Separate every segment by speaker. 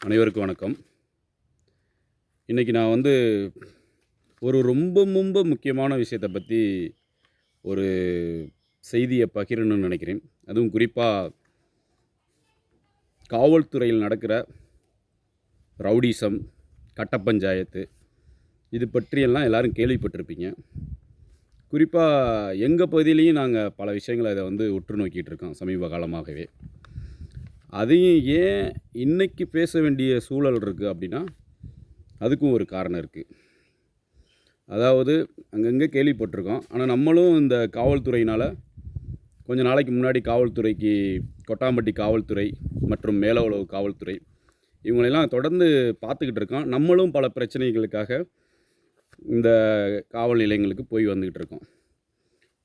Speaker 1: அனைவருக்கும் வணக்கம். இன்றைக்கி நான் வந்து ஒரு ரொம்ப ரொம்ப முக்கியமான விஷயத்தை பற்றி ஒரு செய்தியை பகிரணும்னு நினைக்கிறேன். அதுவும் குறிப்பாக காவல்துறையில் நடக்கிற ரவுடிசம் கட்ட பஞ்சாயத்து இது பற்றியெல்லாம் எல்லோரும் கேள்விப்பட்டிருப்பீங்க. குறிப்பாக எங்கள் பகுதியிலையும் நாங்கள் பல விஷயங்களை இதை வந்து உற்று நோக்கிட்டு இருக்கோம் சமீப காலமாகவே. அதையும் ஏன் இன்றைக்கி பேச வேண்டிய சூழல் இருக்குது அப்படின்னா அதுக்கும் ஒரு காரணம் இருக்குது அதாவது அங்கங்கே கேள்விப்பட்டிருக்கோம். ஆனால் நம்மளும் இந்த காவல்துறையினால் கொஞ்சம் நாளைக்கு முன்னாடி காவல்துறைக்கு கொட்டாம்பட்டி காவல்துறை மற்றும் மேலவளவு காவல்துறை இவங்களெல்லாம் தொடர்ந்து பார்த்துக்கிட்டு இருக்கோம். நம்மளும் பல பிரச்சனைகளுக்காக இந்த காவல் நிலையங்களுக்கு போய் வந்துக்கிட்டு இருக்கோம்.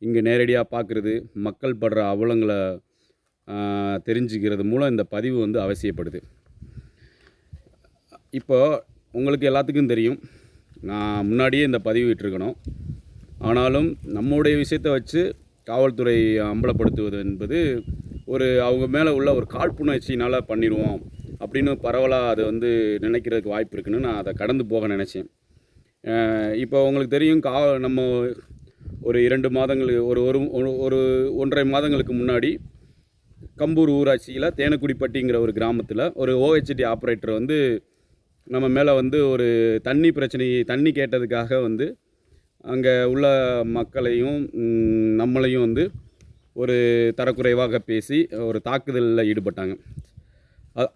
Speaker 1: இங்கே நேரடியாக பார்க்குறது மக்கள் படுற அவலங்களை தெரிஞ்சுக்கிறது மூலம் இந்த பதிவு வந்து அவசியப்படுது. இப்போ உங்களுக்கு எல்லாத்துக்கும் தெரியும் நான் முன்னாடியே இந்த பதிவு விட்டுருக்கணும் ஆனாலும் நம்முடைய விஷயத்தை வச்சு காவல்துறை அம்பலப்படுத்துவது என்பது ஒரு அவங்க மேலே உள்ள ஒரு காழ்ப்புணர்ச்சினால் பண்ணிடுவோம் அப்படின்னு பரவலாக அது வந்து நினைக்கிறதுக்கு வாய்ப்பு இருக்குன்னு நான் அதை கடந்து போக நினச்சேன். இப்போ உங்களுக்கு தெரியும் கா நம்ம ஒரு இரண்டு மாதங்களுக்கு ஒரு ஒரு ஒரு- ஒரு ஒன்றரை மாதங்களுக்கு முன்னாடி கம்பூர் ஊராட்சியில் தேனக்குடிப்பட்டிங்கிற ஒரு கிராமத்தில் ஒரு ஓஹெச்டி ஆப்ரேட்டர் வந்து நம்ம மேலே வந்து ஒரு தண்ணி பிரச்சனை தண்ணி கேட்டதுக்காக வந்து அங்கே உள்ள மக்களையும் நம்மளையும் வந்து ஒரு தரக்குறைவாக பேசி ஒரு தாக்குதலில் ஈடுபட்டாங்க.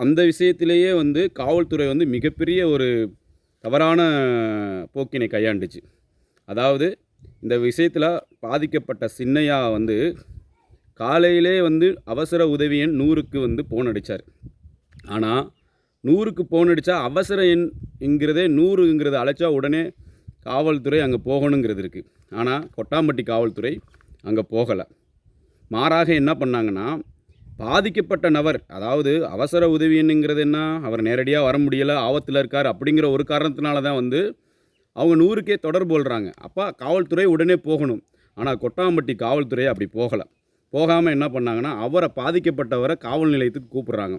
Speaker 1: அந்த விஷயத்திலேயே வந்து காவல்துறை வந்து மிகப்பெரிய ஒரு தவறான போக்கினை கையாண்டுச்சு. அதாவது இந்த விஷயத்தில் பாதிக்கப்பட்ட சின்னையா வந்து காலையிலே வந்து அவசர உதவி எண் நூறுக்கு வந்து போன் அடித்தார் ஆனால் நூறுக்கு போன் அடித்தா அவசர எண் என்கிறதே நூறுங்கிறத அழைச்சா உடனே காவல்துறை அங்கே போகணுங்கிறது இருக்குது ஆனால் கொட்டாம்பட்டி காவல்துறை அங்கே போகலை. மாறாக என்ன பண்ணாங்கன்னா பாதிக்கப்பட்ட நபர் அதாவது அவசர உதவி எண்ணுங்கிறது என்ன அவர் நேரடியாக வர முடியலை ஆபத்தில் இருக்கார் அப்படிங்கிற ஒரு காரணத்தினால தான் வந்து அவங்க நூறுக்கே தொடர்பு கொள்கிறாங்க அப்போ காவல்துறை உடனே போகணும். ஆனால் கொட்டாம்பட்டி காவல்துறை அப்படி போகலை. போகாமல் என்ன பண்ணாங்கன்னா அவரை பாதிக்கப்பட்டவரை காவல் நிலையத்துக்கு கூப்பிட்றாங்க.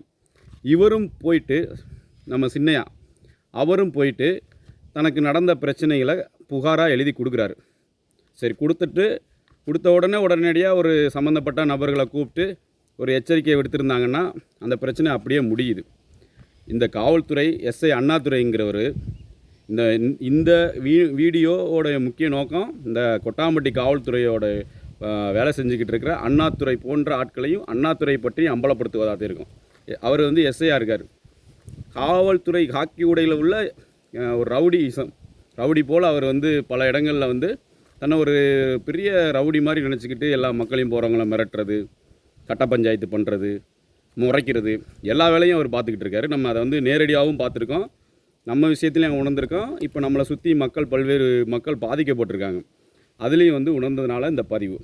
Speaker 1: இவரும் போயிட்டு நம்ம சின்னையா அவரும் போயிட்டு தனக்கு நடந்த பிரச்சனைகளை புகாராக எழுதி கொடுக்குறாரு. சரி கொடுத்துட்டு கொடுத்த உடனே உடனடியாக ஒரு சம்மந்தப்பட்ட நபர்களை கூப்பிட்டு ஒரு எச்சரிக்கையை விடுத்திருந்தாங்கன்னா அந்த பிரச்சனை அப்படியே முடியுது. இந்த காவல்துறை எஸ்ஐ அண்ணாதுரைங்கிறவர் இந்த இந்த வீ வீடியோவோடைய முக்கிய நோக்கம் இந்த கொட்டாம்பட்டி காவல்துறையோட வேலை செஞ்சுக்கிட்டு இருக்கிற அண்ணாத்துறை போன்ற ஆட்களையும் அண்ணாத்துறை பற்றி அம்பலப்படுத்துவதாக இருக்கும். எ- அவர் வந்து எஸ்ஐயாக இருக்கார். காவல்துறை ஹாக்கி உடையில் உள்ள ஒரு ஒரு ரவுடிசம். ரவுடி போல் அவர் வந்து பல இடங்களில் வந்து தன்னை ஒரு பெரிய ரவுடி மாதிரி நினச்சிக்கிட்டு எல்லா மக்களையும் போகிறவங்கள மிரட்டுறது கட்ட பஞ்சாயத்து பண்ணுறது முறைக்கிறது எல்லா வேலையும் அவர் பார்த்துக்கிட்டு இருக்காரு. நம்ம அதை வந்து நேரடியாகவும் பார்த்துருக்கோம். நம்ம விஷயத்துலையும் உணர்ந்திருக்கோம். இப்போ நம்மளை சுற்றி மக்கள் பல்வேறு மக்கள் பாதிக்கப்பட்டிருக்காங்க. அதுலேயும் வந்து உணர்ந்ததுனால இந்த பதிவு.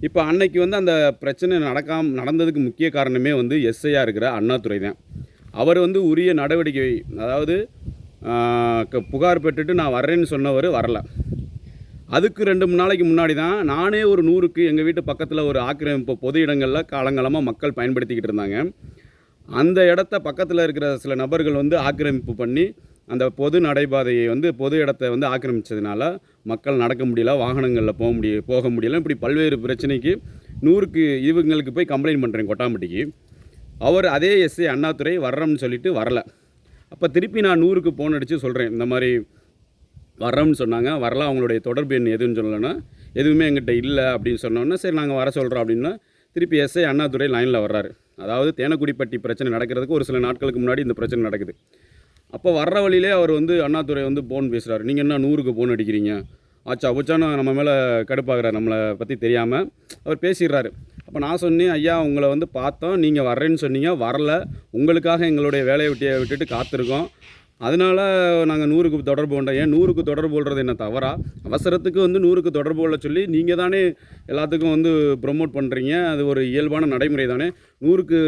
Speaker 1: இப்போ அன்னைக்கு வந்து அந்த பிரச்சனை நடக்காம நடந்ததுக்கு முக்கிய காரணமே வந்து எஸ்ஐயாக இருக்கிற அண்ணாதுரை தான். அவர் வந்து உரிய நடவடிக்கை அதாவது க- புகார் பெற்றுட்டு நான் வர்றேன்னு சொன்னவர் வரல. அதுக்கு ரெண்டு மூணு நாளைக்கு முன்னாடி தான் நானே ஒரு நூறுக்கு எங்கள் வீட்டு பக்கத்தில் ஒரு ஆக்கிரமிப்பு பொது இடங்களில் காலங்காலமாக மக்கள் பயன்படுத்திக்கிட்டு இருந்தாங்க. அந்த இடத்த பக்கத்தில் இருக்கிற சில நபர்கள் வந்து ஆக்கிரமிப்பு பண்ணி அந்த பொது நடைபாதையை வந்து பொது இடத்த வந்து ஆக்கிரமித்ததுனால மக்கள் நடக்க முடியல வாகனங்களில் போக முடிய போக முடியல. இப்படி பல்வேறு பிரச்சனைக்கு நூறுக்கு இவங்களுக்கு போய் கம்ப்ளைண்ட் பண்ணுறேன் கொட்டாம்பட்டிக்கு. அவர் அதே எஸ்ஐ அண்ணாதுரை வர்றோம்னு சொல்லிட்டு வரல. அப்போ திருப்பி நான் நூறுக்கு ஃபோன் அடித்து சொல்கிறேன் இந்த மாதிரி வர்றோம்னு சொன்னாங்க. வரல அவங்களுடைய தொடர்பு எண் எதுன்னு சொல்லலைன்னா எதுவுமே எங்கிட்ட இல்லை அப்படின்னு சொன்னோன்னா சரி நாங்கள் வர சொல்கிறோம் அப்படின்னா திருப்பி எஸ்ஐ அண்ணாதுரை லைனில் வர்றாரு. அதாவது தேனக்குடிப்பட்டி பிரச்சனை நடக்கிறதுக்கு ஒரு சில நாட்களுக்கு முன்னாடி இந்த பிரச்சனை நடக்குது. அப்போ வர்ற வழியிலே அவர் வந்து அண்ணாதுரை வந்து ஃபோன் பேசுகிறாரு நீங்கள் என்ன நூறுக்கு ஃபோன் அடிக்கிறீங்க? ஆச்சா உச்சான்னு நம்ம மேலே கடுப்பாகிறார் நம்மளை பற்றி தெரியாமல் அவர் பேசிடுறாரு. அப்போ நான் சொன்னேன் ஐயா உங்களை வந்து பார்த்தோம் நீங்கள் வர்றேன்னு சொன்னீங்க வரல. உங்களுக்காக எங்களுடைய வேலையை விட்டு விட்டுட்டு காத்திருக்கோம். அதனால நாங்கள் நூறுக்கு தொடர்பு கொண்டோம். ஏன் நூறுக்கு தொடர்பு கொள்வது என்ன தவறா? அவசரத்துக்கு வந்து நூறுக்கு தொடர்பு கொள்ள சொல்லி நீங்கள் தானே எல்லாத்துக்கும் வந்து ப்ரொமோட் பண்ணுறீங்க அது ஒரு இயல்பான நடைமுறை தானே. நூறுக்கு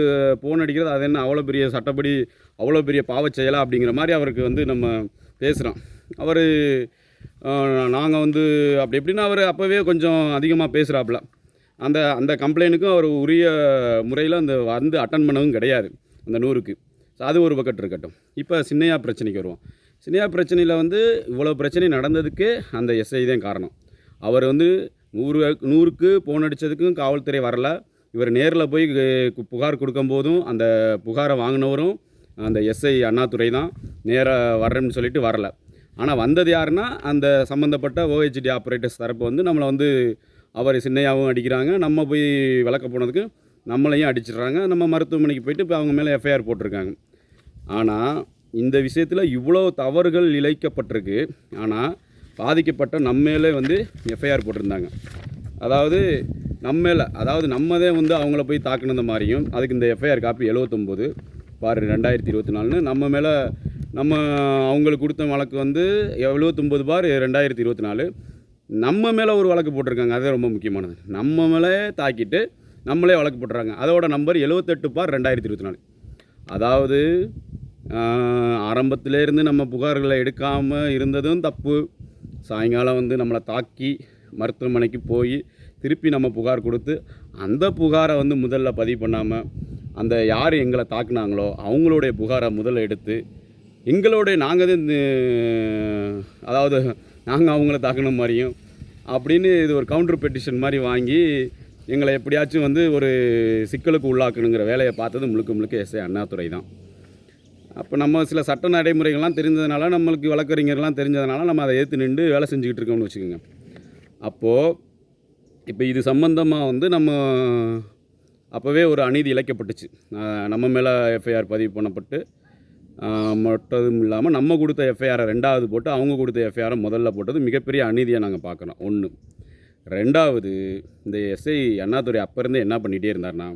Speaker 1: ஃபோன் அடிக்கிறது அது என்ன அவ்வளோ பெரிய சட்டப்படி அவ்வளோ பெரிய பாவச் செயலா அப்படிங்கிற மாதிரி அவருக்கு வந்து நம்ம பேசுகிறோம் அவர் நாங்கள் வந்து அப்படி எப்படின்னா அவர் அப்போவே கொஞ்சம் அதிகமாக பேசுகிறாப்புல அந்த அந்த கம்ப்ளைண்ட்டுக்கும் அவர் உரிய முறையில் அந்த வந்து அட்டன் பண்ணவும் கிடையாது அந்த நூறுக்கு ஸோ அது ஒரு பக்கத்து இருக்கட்டும். இப்போ சின்னையா பிரச்சனைக்கு வருவோம். சின்னையா பிரச்சனையில் வந்து இவ்வளோ பிரச்சனை நடந்ததுக்கு அந்த எஸ்ஐ தான் காரணம். அவர் வந்து நூறு நூறுக்கு போன் அடித்ததுக்கும் காவல்துறை வரல. இவர் நேரில் போய் புகார் கொடுக்கும்போதும் அந்த புகாரை வாங்கினவரும் அந்த எஸ்ஐ அண்ணாதுரை தான் நேராக வர்றேன்னு சொல்லிட்டு வரல. ஆனால் வந்தது யாருன்னா அந்த சம்மந்தப்பட்ட ஓஹெச்டி ஆப்ரேட்டர்ஸ் தரப்பு வந்து நம்மளை வந்து அவர் சின்னையாகவும் அடிக்கிறாங்க. நம்ம போய் விளக்க போனதுக்கு நம்மளையும் அடிச்சிடுறாங்க. நம்ம மருத்துவமனைக்கு போயிட்டு இப்போ அவங்க மேலே எஃப்ஐஆர் போட்டிருக்காங்க. ஆனால் இந்த விஷயத்தில் இவ்வளோ தவறுகள் இழைக்கப்பட்டிருக்கு. ஆனால் பாதிக்கப்பட்ட நம்ம மேலே வந்து எஃப்ஐஆர் போட்டிருந்தாங்க. அதாவது நம்ம மேலே அதாவது நம்மதே வந்து அவங்கள போய் தாக்குனது மாதிரியும் அதுக்கு இந்த எஃப்ஐஆர் காப்பி எழுவத்தொம்போது. பாரு ரெண்டாயிரத்தி இருபத்தி நாலுன்னு நம்ம மேலே நம்ம அவங்களுக்கு கொடுத்த வழக்கு வந்து எழுபத்தொம்பது பார் ரெண்டாயிரத்தி இருபத்தி நாலு. நம்ம மேலே ஒரு வழக்கு போட்டிருக்காங்க அதே ரொம்ப முக்கியமானது. நம்ம மேலே தாக்கிட்டு நம்மளே வழக்கு போட்டுறாங்க. அதோட நம்பர் எழுபத்தெட்டு பார் ரெண்டாயிரத்தி இருபத்தி நாலு. அதாவது ஆரம்பத்திலே இருந்து நம்ம புகார்களை எடுக்காமல் இருந்ததும் தப்பு. சாயங்காலம் வந்து நம்மளை தாக்கி மருத்துவமனைக்கு போய் திருப்பி நம்ம புகார் கொடுத்து அந்த புகாரை வந்து முதல்ல பதிவு பண்ணாமல் அந்த யார் எங்களை தாக்குனாங்களோ அவங்களுடைய புகாரை முதல்ல எடுத்து எங்களுடைய நாங்கள் தான் அதாவது நாங்கள் அவங்கள தாக்குன மாதிரியும் அப்படின்னு இது ஒரு கவுண்டர் பெட்டிஷன் மாதிரி வாங்கி எங்களை எப்படியாச்சும் வந்து ஒரு சிக்கலுக்கு உள்ளாக்கணுங்கிற வேலையை பார்த்தது முழுக்க முழுக்க எஸ்ஐ அண்ணாதுரை தான். அப்போ நம்ம சில சட்ட நடைமுறைகள்லாம் தெரிஞ்சதுனால நம்மளுக்கு வழக்கறிஞர்லாம் தெரிஞ்சதுனால நம்ம அதை ஏற்று நின்று வேலை செஞ்சுக்கிட்டு இருக்கோம்னு வச்சுக்கோங்க. அப்போது இப்போ இது சம்பந்தமாக வந்து நம்ம அப்போவே ஒரு அநீதி இழைக்கப்பட்டுச்சு. நம்ம மேலே எஃப்ஐஆர் பதிவு பண்ணப்பட்டு மற்றதும் இல்லாமல் நம்ம கொடுத்த எஃப்ஐஆரை ரெண்டாவது போட்டு அவங்க கொடுத்த எஃப்ஐஆரை முதல்ல போட்டது மிகப்பெரிய அநீதியை நாங்கள் பார்க்குறோம் ஒன்று ரெண்டாவது இந்த எஸ்ஐ அண்ணாதுரை அப்போ இருந்து என்ன பண்ணிகிட்டே இருந்தார்னா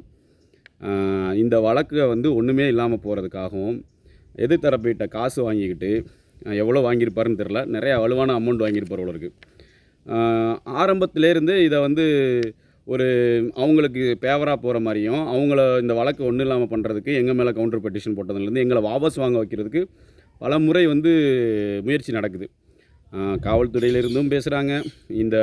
Speaker 1: இந்த வழக்கை வந்து ஒன்றுமே இல்லாமல் போகிறதுக்காகவும் எதிர்த்தரப்பிட்ட காசு வாங்கிக்கிட்டு எவ்வளோ வாங்கியிருப்பாருன்னு தெரில நிறையா வலுவான அமௌண்ட் வாங்கியிருப்பார் போல இருக்கு. ஆஹ் ஆரம்பத்திலேருந்து இதை வந்து ஒரு அவங்களுக்கு பேவராக போகிற மாதிரியும் அவங்கள இந்த வழக்கு ஒன்றும் இல்லாமல் பண்ணுறதுக்கு எங்கள் மேலே கவுண்டர் பெட்டிஷன் போட்டதுலேருந்து எங்களை வாபஸ் வாங்க வைக்கிறதுக்கு பல முறை வந்து முயற்சி நடக்குது. காவல்துறையிலிருந்தும் பேசுகிறாங்க இந்த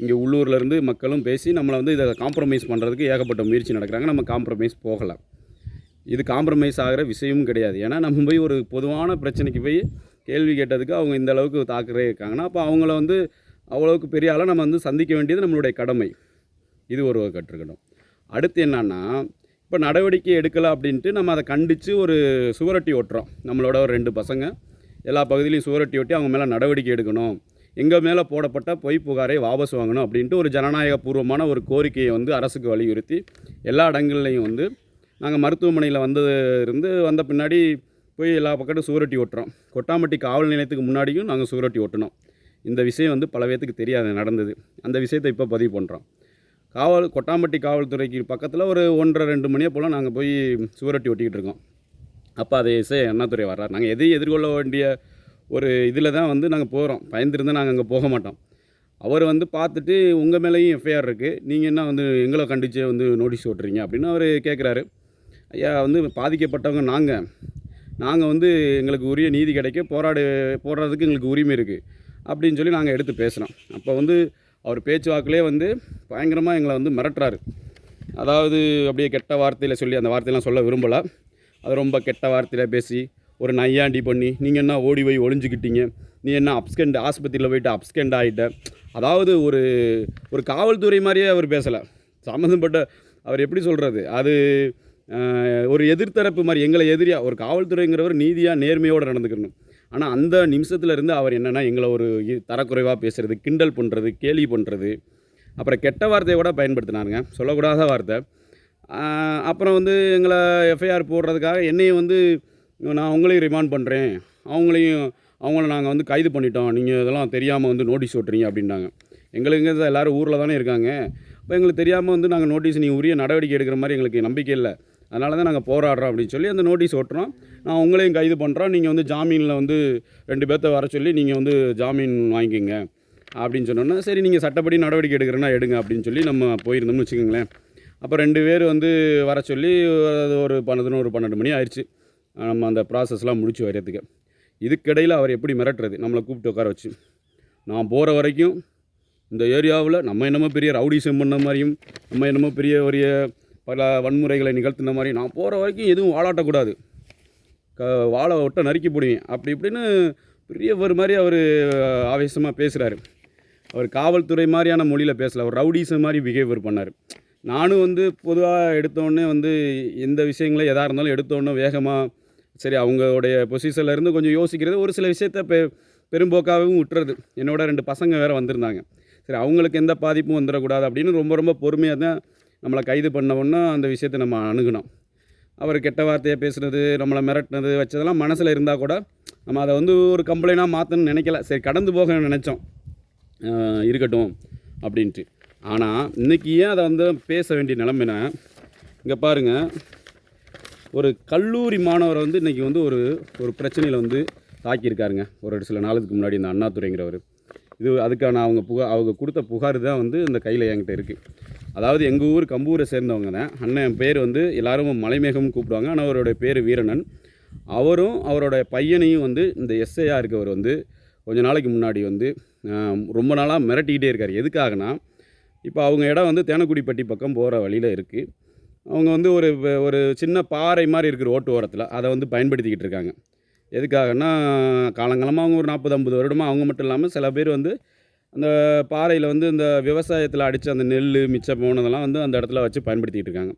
Speaker 1: இங்கே உள்ளூர்லேருந்து மக்களும் பேசி நம்மளை வந்து இதை காம்ப்ரமைஸ் பண்ணுறதுக்கு ஏகப்பட்ட முயற்சி நடக்கிறாங்க. நம்ம காம்ப்ரமைஸ் போகலாம் இது காம்ப்ரமைஸ் ஆகிற விஷயமும் கிடையாது. ஏன்னா நம்ம போய் ஒரு பொதுவான பிரச்சனைக்கு போய் கேள்வி கேட்டதுக்கு அவங்க இந்த அளவுக்கு தாக்குறே இருக்காங்கன்னா அப்போ அவங்கள வந்து அவ்வளவுக்கு பெரிய ஆளாக நம்ம வந்து சந்திக்க வேண்டியது நம்மளுடைய கடமை. இது ஒரு கற்றுக்கணும். அடுத்து என்னன்னா இப்போ நடவடிக்கை எடுக்கலை அப்படின்ட்டு நம்ம அதை கண்டித்து ஒரு சுவரொட்டி ஒட்டுறோம் நம்மளோட ஒரு ரெண்டு பசங்க எல்லா பகுதியிலையும் சுவரொட்டி ஒட்டி அவங்க மேலே நடவடிக்கை எடுக்கணும். எங்கள் மேலே போடப்பட்ட பொய் புகாரை வாபஸ் வாங்கணும் அப்படின்ட்டு ஒரு ஜனநாயக பூர்வமான ஒரு கோரிக்கையை வந்து அரசுக்கு வலியுறுத்தி எல்லா இடங்கள்லையும் வந்து நாங்கள் மருத்துவமனையில் வந்தது இருந்து வந்த பின்னாடி போய் எல்லா பக்கட்டும் சுவரொட்டி ஓட்டுறோம். கொட்டாம்பட்டி காவல் நிலையத்துக்கு முன்னாடியும் நாங்கள் சுவரொட்டி ஒட்டினோம் இந்த விஷயம் வந்து பல பேர்த்துக்கு தெரியாது நடந்தது. அந்த விஷயத்தை இப்போ பதிவு பண்ணுறோம் காவல் கொட்டாம்பட்டி காவல்துறைக்கு பக்கத்தில் ஒரு ஒன்றரை ரெண்டு மணியை போல் நாங்கள் போய் சுவரொட்டி ஒட்டிக்கிட்டு இருக்கோம். அப்போ அதை இசை அண்ணாதுரை வர்றார். நாங்கள் எதையும் எதிர்கொள்ள வேண்டிய ஒரு இதில் தான் வந்து நாங்கள் போகிறோம் பயந்துருந்து நாங்கள் அங்கே போக மாட்டோம். அவர் வந்து பார்த்துட்டு உங்கள் மேலேயும் எஃப்ஐஆர் இருக்குது நீங்கள் என்ன வந்து எங்களை கண்டிச்சு வந்து நோட்டீஸ் ஓட்டுறீங்க? அப்படின்னு அவர் கேட்குறாரு ஐயா வந்து பாதிக்கப்பட்டவங்க நாங்கள் நாங்கள் வந்து எங்களுக்கு உரிய நீதி கிடைக்க போராடு போடுறதுக்கு எங்களுக்கு உரிமை இருக்குது அப்படின்னு சொல்லி நாங்கள் எடுத்து பேசுகிறோம் அப்போ வந்து அவர் பேச்சுவாக்கிலே வந்து பயங்கரமாக எங்களை வந்து மிரட்டுறாரு. அதாவது அப்படியே கெட்ட வார்த்தையில் சொல்லி அந்த வார்த்தையெல்லாம் சொல்ல விரும்பலை. அது ரொம்ப கெட்ட வார்த்தையில் பேசி ஒரு நையாண்டி பண்ணி நீங்கள் என்ன ஓடி போய் ஒளிஞ்சுக்கிட்டீங்க? நீ என்ன அப்ஸ்கெண்ட் ஆஸ்பத்திரியில் போயிட்டு அப்ஸ்கெண்ட் ஆகிட்ட அதாவது ஒரு ஒரு காவல்துறை மாதிரியே அவர் பேசலை. சம்மந்தப்பட்ட அவர் எப்படி சொல்கிறது அது ஒரு எதிர்த்தரப்பு மாதிரி எங்களை எதிரியாக ஒரு காவல்துறைங்கிறவர் நீதியாக நேர்மையோடு நடந்துக்கணும். ஆனால் அந்த நிமிஷத்துலேருந்து அவர் என்னென்னா எங்களை ஒரு இ- தரக்குறைவாக பேசுகிறது கிண்டல் பண்ணுறது கேலி பண்ணுறது அப்புறம் கெட்ட வார்த்தையை கூட பயன்படுத்தினாருங்க. சொல்லக்கூடாத வார்த்தை. அப்புறம் வந்து எங்களை எஃப்ஐஆர் போடுறதுக்காக என்னையும் வந்து நான் உங்களையும் ரிமாண்ட் பண்ணுறேன் அவங்களையும் அவங்கள நாங்கள் வந்து கைது பண்ணிட்டோம். நீங்கள் இதெல்லாம் தெரியாமல் வந்து நோட்டீஸ் ஓட்டுறீங்க அப்படின்னாங்க. எங்களுக்கு எல்லோரும் ஊரில் தானே இருக்காங்க. இப்போ எங்களுக்கு தெரியாமல் வந்து நாங்கள் நோட்டீஸ் நீங்கள் உரிய நடவடிக்கை எடுக்கிற மாதிரி எங்களுக்கு நம்பிக்கை இல்லை. அதனால தான் நாங்கள் போராடுறோம் அப்படின்னு சொல்லி அந்த நோட்டீஸ் ஓட்டுறோம் நான் உங்களையும் கைது பண்ணுறோம் நீங்கள் வந்து ஜாமீனில் வந்து ரெண்டு பேர்த்த வர சொல்லி நீங்கள் வந்து ஜாமீன் வாங்கிக்கோங்க அப்படின்னு சொன்னோன்னா சரி நீங்கள் சட்டப்படி நடவடிக்கை எடுக்கிறேன்னா எடுங்க அப்படின்னு சொல்லி நம்ம போயிருந்தோம்னு வச்சுக்கோங்களேன். அப்போ ரெண்டு பேர் வந்து வர சொல்லி அது ஒரு பதினொரு பன்னெண்டு மணி ஆயிடுச்சு நம்ம அந்த ப்ராசஸ்லாம் முடிச்சு வர்றதுக்கு. இதுக்கிடையில் அவர் எப்படி மிரட்டுறது? நம்மளை கூப்பிட்டு உட்கார வச்சு. நான் போகிற வரைக்கும் இந்த ஏரியாவில் நம்ம என்னமோ பெரிய ரவுடிசம் பண்ண மாதிரியும் நம்ம என்னமோ பெரிய ஒரு பல வன்முறைகளை நிகழ்த்தின மாதிரி நான் போகிற வரைக்கும் எதுவும் வாழாட்டக்கூடாது. க வாழை விட்ட நறுக்கி போடுவேன். அப்படி இப்படின்னு பெரியவர் மாதிரி அவர் ஆவேசமாக பேசுகிறாரு அவர் காவல்துறை மாதிரியான மொழியில் பேசலை. அவர் ரவுடிஸ் மாதிரி பிஹேவியர் பண்ணார். நானும் வந்து பொதுவாக எடுத்தோடனே வந்து எந்த விஷயங்களும் எதாக இருந்தாலும் எடுத்தோடனே வேகமாக சரி அவங்களுடைய பொசிஷனில் இருந்து கொஞ்சம் யோசிக்கிறது. ஒரு சில விஷயத்த பெ பெரும்போக்காகவும் விட்டுறது என்னோட ரெண்டு பசங்க வேறு வந்திருந்தாங்க. சரி அவங்களுக்கு எந்த பாதிப்பும் வந்துடக்கூடாது அப்படின்னு ரொம்ப ரொம்ப பொறுமையாக தான் நம்மளை கைது பண்ண அந்த விஷயத்தை நம்ம அணுகணும். அவர் கெட்ட வார்த்தையை பேசுனது நம்மளை மிரட்டினது வச்சதெல்லாம் மனசில் இருந்தால் கூட நம்ம அதை வந்து ஒரு கம்ப்ளைண்டாக மாற்றணும்னு நினைக்கல. சரி கடந்து போக நினச்சோம். இருக்கட்டும் அப்படின்ட்டு. ஆனால் இன்றைக்கி ஏன் அதை வந்து பேச வேண்டிய நிலைமைனா இங்கே பாருங்கள் ஒரு கல்லூரி மாணவரை வந்து இன்றைக்கி வந்து ஒரு ஒரு பிரச்சனையில் வந்து தாக்கியிருக்காருங்க. ஒரு சில நாளுக்கு முன்னாடி இந்த அண்ணாதுரைங்கிறவர். இது அதுக்கான அவங்க புகார் அவங்க கொடுத்த புகார் தான் வந்து இந்த கையில் என்கிட்ட இருக்குது அதாவது எங்கள் ஊர் கம்பூரை சேர்ந்தவங்க தான் அண்ணன் பேர் வந்து எல்லாரும் மலைமேகம்னு கூப்பிடுவாங்க. ஆனால் அவருடைய பேர் வீரணன் அவரும் அவரோட பையனையும் வந்து இந்த எஸ்ஐயா இருக்கவர் வந்து கொஞ்ச நாளைக்கு முன்னாடி வந்து ரொம்ப நாளாக மிரட்டிக்கிட்டே இருக்கார். எதுக்காகனா இப்போ அவங்க இடம் வந்து தேனக்குடிப்பட்டி பக்கம் போகிற வழியில் இருக்குது அவங்க வந்து ஒரு ஒரு சின்ன பாறை மாதிரி இருக்கிற ஓட்டு ஓரத்தில் அதை வந்து பயன்படுத்திக்கிட்டு இருக்காங்க. எதுக்காகன்னா காலங்காலமாக அவங்க ஒரு நாற்பது ஐம்பது வருடமாக அவங்க மட்டும் இல்லாமல் சில பேர் வந்து அந்த பாறையில் வந்து இந்த விவசாயத்தில் அடித்த அந்த நெல் மிச்சம் போனதெல்லாம் வந்து அந்த இடத்துல வச்சு பயன்படுத்திக்கிட்டு இருக்காங்க.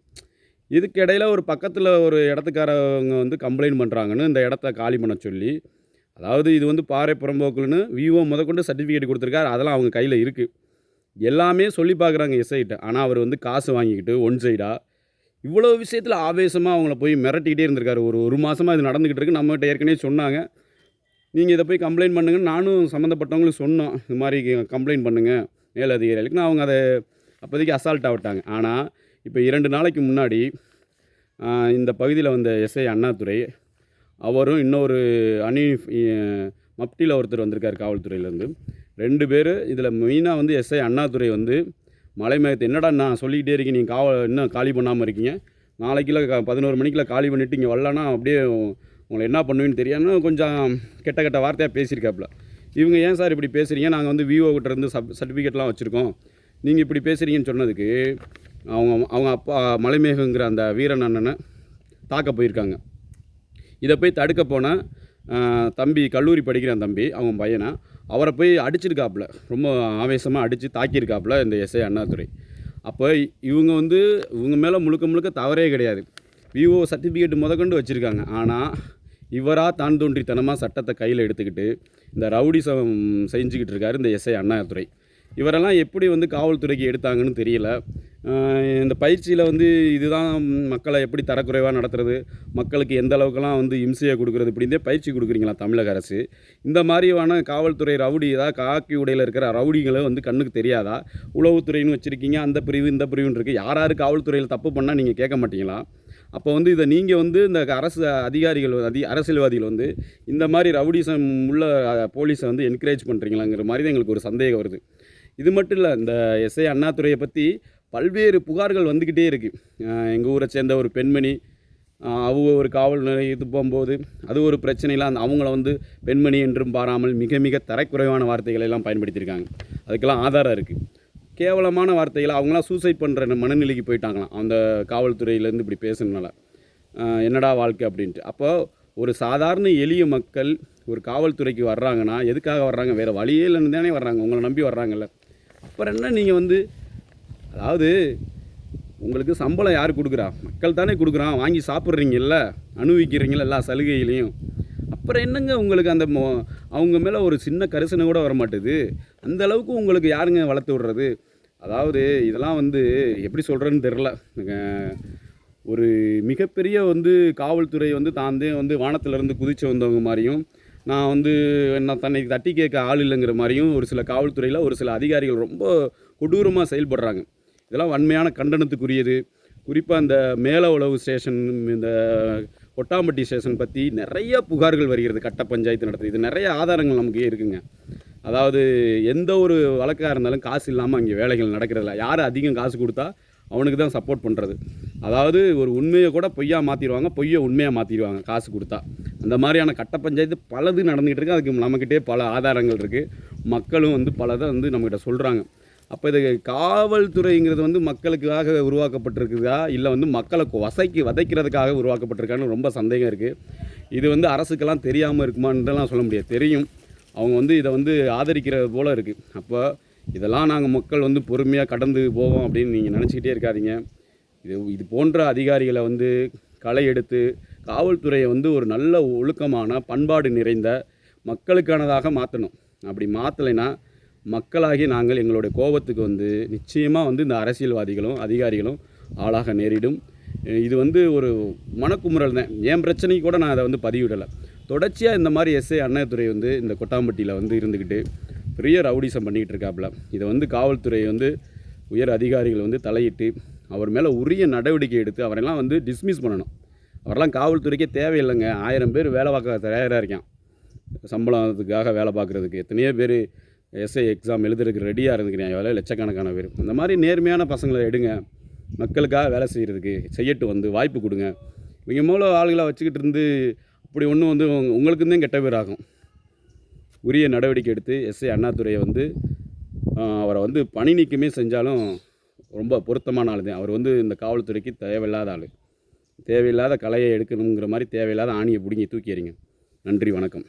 Speaker 1: இதுக்கு ஒரு பக்கத்தில் ஒரு இடத்துக்காரவங்க வந்து கம்ப்ளைண்ட் பண்ணுறாங்கன்னு இந்த இடத்த காலி பண்ண சொல்லி அதாவது இது வந்து பாறை புறம்போக்குன்னு விவோ முதற்கொண்டு சர்டிஃபிகேட் கொடுத்துருக்காரு அதெல்லாம் அவங்க கையில் இருக்குது எல்லாமே சொல்லி பார்க்குறாங்க எஸ்ஐட்ட ஆனால் அவர் வந்து காசு வாங்கிக்கிட்டு ஒன் சைடாக இவ்வளோ விஷயத்தில் ஆவேசமாக அவங்கள போய் மிரட்டிக்கிட்டே இருந்திருக்காரு. ஒரு ஒரு மாதமாக இது நடந்துக்கிட்டு இருக்கு. நம்மகிட்ட ஏற்கனவே சொன்னாங்க. நீங்கள் இதை போய் கம்ப்ளைண்ட் பண்ணுங்கன்னு நானும் சம்மந்தப்பட்டவங்களுக்கு சொன்னோம். இது மாதிரி கம்ப்ளைண்ட் பண்ணுங்கள் மேலதிகாரிகளுக்கு. அவங்க அதை அப்போதைக்கு அசால்ட் ஆகிட்டாங்க ஆனால் இப்போ இரண்டு நாளைக்கு முன்னாடி இந்த பகுதியில் வந்த எஸ்ஐ அண்ணாதுரை அவரும் இன்னொரு அணி மப்டியில் ஒருத்தர் வந்திருக்கார் காவல்துறையிலேருந்து. ரெண்டு பேர் இதில் மெயினாக வந்து எஸ்ஐ அண்ணாதுரை வந்து மலைமேகத்தை என்னடா நான் சொல்லிக்கிட்டே இருக்கேன் நீங்கள் காவல் இன்னும் காலி பண்ணாமல் இருக்கீங்க? நாளைக்குள்ள க- பதினோரு மணிக்குள்ள காலி பண்ணிவிட்டு இங்கே வரலன்னா அப்படியே உங்களை என்ன பண்ணுவீங்கன்னு தெரியாம கொஞ்சம் கெட்ட கெட்ட வார்த்தையாக பேசியிருக்காப்புல. இவங்க ஏன் சார் இப்படி பேசுகிறீங்க நாங்கள் வந்து விவோ கிட்ட இருந்து சப் சர்டிஃபிகேட்லாம் வச்சுருக்கோம். நீங்கள் இப்படி பேசுகிறீங்கன்னு சொன்னதுக்கு அவங்க அவங்க அப்பா மலைமேகங்கிற அந்த வீரன் அண்ணனை தாக்க போயிருக்காங்க. இதை போய் தடுக்க போனால் தம்பி கல்லூரி படிக்கிற தம்பி அவங்க பையனை அவரை போய் அடிச்சிருக்காப்புல. ரொம்ப ஆவேசமாக அடித்து தாக்கியிருக்காப்புல இந்த எஸ்ஐ அண்ணாதுரை. அப்போ இவங்க வந்து இவங்க மேலே முழுக்க முழுக்க தவறே கிடையாது. விஓ சர்டிஃபிகேட் முதற்கொண்டு வச்சுருக்காங்க. ஆனால் இவராக தான் தோன்றித்தனமாக சட்டத்தை கையில் எடுத்துக்கிட்டு இந்த ரவுடிசம் செஞ்சுக்கிட்டு இருக்காரு இந்த எஸ்ஐ அண்ணாதுரை. இவரெல்லாம் எப்படி வந்து காவல்துறைக்கு எடுத்தாங்கன்னு தெரியல. இந்த பயிற்சியில் வந்து இதுதான் மக்களை எப்படி தரக்குறைவாக நடத்துறது மக்களுக்கு எந்த அளவுக்குலாம் வந்து இம்சையை கொடுக்குறது இப்படிந்தே பயிற்சி கொடுக்குறீங்களா தமிழக அரசு? இந்த மாதிரியான காவல்துறை ரவுடி ஏதாவது காக்கி உடையில் இருக்கிற ரவுடிகளை வந்து கண்ணுக்கு தெரியாதா? உளவுத்துறைன்னு வச்சுருக்கீங்க அந்த பிரிவு இந்த பிரிவுன்னு இருக்குது யார் யார் காவல்துறையில் தப்பு பண்ணால் நீங்கள் கேட்க மாட்டீங்களா? அப்போ வந்து இதை நீங்கள் வந்து இந்த அரசு அதிகாரிகள் அதி அரசியல்வாதிகள் வந்து இந்த மாதிரி ரவுடிசம் உள்ள போலீஸை வந்து என்கரேஜ் பண்ணுறீங்களாங்கிற மாதிரி தான் எங்களுக்கு ஒரு சந்தேகம் வருது. இது மட்டும் இல்லை இந்த எஸ்ஐ அண்ணாதுரையை பற்றி பல்வேறு புகார்கள் வந்துக்கிட்டே இருக்குது எங்கள் ஊரை சேர்ந்த ஒரு பெண்மணி அவங்க ஒரு காவல் நிலையத்து போகும்போது அது ஒரு பிரச்சனையில் அந்த அவங்கள வந்து பெண்மணி என்றும் பாராமல் மிக மிக தரக்குறைவான வார்த்தைகளை எல்லாம் பயன்படுத்தியிருக்காங்க. அதுக்கெல்லாம் ஆதாரம் இருக்குது கேவலமான வார்த்தைகளை அவங்களாம் சூசைட் பண்ணுற மனநிலைக்கு போயிட்டாங்களாம். அந்த காவல்துறையிலேருந்து இப்படி பேசுனதுனால. என்னடா வாழ்க்கை அப்படின்ட்டு. அப்போ ஒரு சாதாரண எளிய மக்கள் ஒரு காவல்துறைக்கு வர்றாங்கன்னா எதுக்காக வர்றாங்க? வேறு வழியே இல்லைன்னு தானே வர்றாங்க. உங்களை நம்பி வர்றாங்கல்ல. அப்புறம் என்ன நீங்கள் வந்து அதாவது உங்களுக்கு சம்பளம் யார் கொடுக்குறா? மக்கள் தானே கொடுக்குறான் வாங்கி சாப்பிட்றீங்கல்ல அனுபவிக்கிறீங்கள எல்லா சலுகைகளையும். அப்புறம் என்னங்க உங்களுக்கு அந்த மொ அவங்க மேலே ஒரு சின்ன கரிசனை கூட வரமாட்டுது. அந்த அளவுக்கு உங்களுக்கு யாருங்க வளர்த்து விடுறது? அதாவது இதெல்லாம் வந்து எப்படி சொல்கிறேன்னு தெரில ஒரு மிகப்பெரிய வந்து காவல்துறை வந்து தாந்தே வந்து வானத்திலிருந்து குதிச்சு வந்தவங்க மாதிரியும் நான் வந்து என்ன தன்னை தட்டி கேட்க ஆள் இல்லைங்கிற மாதிரியும் ஒரு சில காவல்துறையில் ஒரு சில அதிகாரிகள் ரொம்ப கொடூரமாக செயல்படுறாங்க. இதெல்லாம் வன்மையான கண்டனத்துக்குரியது. குறிப்பாக இந்த மேல உளவு ஸ்டேஷன் இந்த ஒட்டாம்பட்டி ஸ்டேஷன் பற்றி நிறைய புகார்கள் வருகிறது. கட்ட பஞ்சாயத்து நடத்துது இது நிறைய ஆதாரங்கள் நமக்கு இருக்குங்க. அதாவது எந்த ஒரு வழக்காக இருந்தாலும் காசு இல்லாமல் அங்கே வேலைகள் நடக்கிறதில்ல. யார் அதிகம் காசு கொடுத்தா அவனுக்கு தான் சப்போர்ட் பண்ணுறது அதாவது ஒரு உண்மையை கூட பொய்யா மாற்றிடுவாங்க பொய்யை உண்மையாக மாற்றிடுவாங்க காசு கொடுத்தா. அந்த மாதிரியான கட்ட பஞ்சாயத்து பலது நடந்துகிட்டு இருக்குது அதுக்கு நம்மக்கிட்டே பல ஆதாரங்கள் இருக்குது மக்களும் வந்து பலதை வந்து நம்மக்கிட்ட சொல்கிறாங்க அப்போ இது காவல்துறைங்கிறது வந்து மக்களுக்காக உருவாக்கப்பட்டிருக்குதா? இல்லை வந்து மக்களை வசைக்கு வதைக்கிறதுக்காக உருவாக்கப்பட்டிருக்கான்னு ரொம்ப சந்தேகம் இருக்குது இது வந்து அரசுக்கெல்லாம் தெரியாமல் இருக்குமான்றலாம் சொல்ல முடியாது. தெரியும். அவங்க வந்து இதை வந்து ஆதரிக்கிறது போல் இருக்குது அப்போ இதெல்லாம் நாங்கள் மக்கள் வந்து பொறுமையாக கடந்து போவோம் அப்படின்னு நீங்கள் நினச்சிக்கிட்டே இருக்காதீங்க. இது இது போன்ற அதிகாரிகளை வந்து களை எடுத்து காவல்துறையை வந்து ஒரு நல்ல ஒழுக்கமான பண்பாடு நிறைந்த மக்களுக்கானதாக மாற்றணும் அப்படி மாற்றலைன்னா மக்களாகி நாங்கள் எங்களுடைய கோபத்துக்கு வந்து நிச்சயமாக வந்து இந்த அரசியல்வாதிகளும் அதிகாரிகளும் ஆளாக நேரிடும். இது வந்து ஒரு மனக்குமுறல் தான். என் பிரச்சனைக்கு கூட நான் அதை வந்து பதிவிடலை. தொடர்ச்சியாக இந்த மாதிரி எஸ்ஐ அண்ணாதுரை வந்து இந்த கொட்டாம்பட்டியில் வந்து இருந்துக்கிட்டு பெரிய ரவுடிசம் பண்ணிக்கிட்டு இருக்காப்புல. இதை வந்து காவல்துறை வந்து உயர் அதிகாரிகள் வந்து தலையிட்டு அவர் மேலே உரிய நடவடிக்கை எடுத்து அவரெல்லாம் வந்து டிஸ்மிஸ் பண்ணணும். அவரெல்லாம் காவல்துறைக்கே தேவையில்லைங்க. ஆயிரம் பேர் வேலை பார்க்க தயாராக இருக்கான். சம்பளத்துக்காக வேலை பார்க்குறதுக்கு. எத்தனையோ பேர் எஸ்ஐ எக்ஸாம் எழுதுறதுக்கு ரெடியாக இருந்துக்கிறேன் வேலை லட்சக்கணக்கான பேர். இந்த மாதிரி நேர்மையான பசங்களை எடுங்க. மக்களுக்காக வேலை செய்கிறதுக்கு செய்யட்டு வந்து வாய்ப்பு கொடுங்க. இவங்க மூலம் ஆளுகளை வச்சுக்கிட்டு இருந்து அப்படி ஒன்றும் வந்து உங்க- உங்களுக்கு தான் கெட்ட பேர் ஆகும். உரிய நடவடிக்கை எடுத்து எஸ்ஐ அண்ணாதுரையை வந்து அவரை வந்து பணி நீக்கமே செஞ்சாலும் ரொம்ப பொருத்தமான ஆள் தான் அவர் வந்து இந்த காவல்துறைக்கு தேவையில்லாத ஆள். தேவையில்லாத கலையை எடுக்கணுங்கிற மாதிரி தேவையில்லாத ஆணியை பிடுங்கி தூக்கி எறிங்க. நன்றி வணக்கம்.